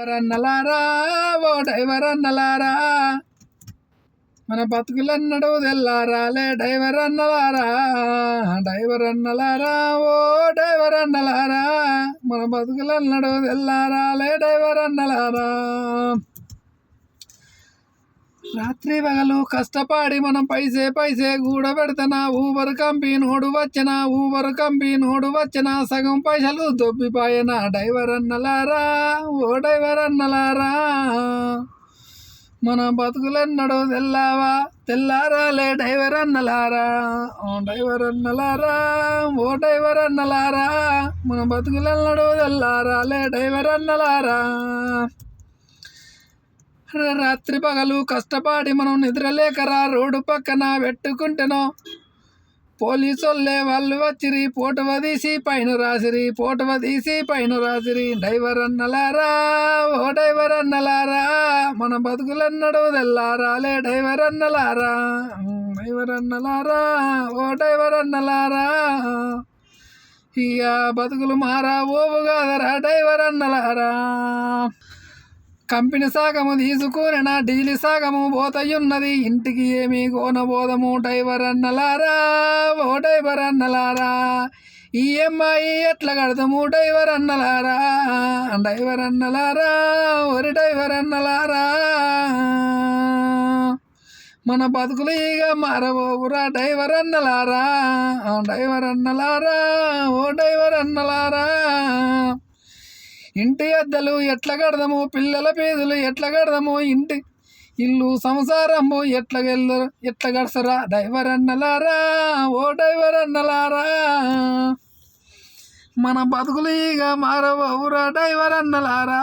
ఎవరన్నలారా? ఓ driver అన్నలారా మన బతుకులన్నడు తెల్లారాలే డైవర్ అన్నలారా డైవర్ అన్నలారా ఓ డైవర్ అన్నలారా మన బతుకులన్నడు తెల్లారాలే డైవర్ అన్నలారా రాత్రి పగలు కష్టపడి మనం పైసే పైసే కూడబెడతనా ఊబర్ కంపెనోడు వచ్చిన ఊబర్ కంపెనోడు వచ్చిన సగం పైసలు దొబ్బిపాయన డైవర్ అన్నలారా ఓ డైవర్ అన్నలారా మన బతుకులన్నడు తెల్లావా? తెల్లారాలే డైవర్ అన్నలారా ఓ డైవర్ అన్నలారా ఓ డైవర్ అన్నలారా మన బతుకులన్నడో తెల్లారాలే డైవర్ అన్నలారా రాత్రి పగలు కష్టపడి మనం నిద్రలేకరా రోడ్డు పక్కన పెట్టుకుంటేనో. పోలీసోళ్ళే వాళ్ళు వచ్చిరి పోటవ తీసి పైన రాసిరి పోటవ తీసి పైన రాసిరి. డ్రైవర్ అన్నలారా ఓ డైవర్ అన్నలారా మన బతుకులన్నడు తెల్లారాలే డైవర్ అన్నలారా డైవర్ అన్నలారా ఓ డైవర్ అన్నలారా. ఇక బతుకులు మారా ఓవు కాదరా డైవర్ అన్నలారా. కంపెనీ సాగము తీసుకుని నా డీలి సాగము పోతయున్నది ఇంటికి ఏమి కోనబోదము డైవర్ అన్నలారా? ఓ డైవర్ అన్నలారా? ఈఎంఐ ఎట్లా కడతాము డైవర్ అన్నలారా? డైవర్ అన్నలారా? ఒరి డైవర్ అన్నలారా? మన బతుకులు ఇక మారబోవురా డైవర్ అన్నలారా? డైవర్ అన్నలారా? ఓ డైవర్ అన్నలారా? ఇంటి అద్దెలు ఎట్లా కడదాము పిల్లల పేదలు ఎట్ల కడదాము ఇంటి ఇల్లు సంసారము ఎట్ల గెల్లరు ఎట్లా గడసరా డ్రైవర్ అన్నలారా ఓ డ్రైవర్ అన్నలారా మన బతుకులు ఇక మారబోవురా డ్రైవర్ అన్నలారా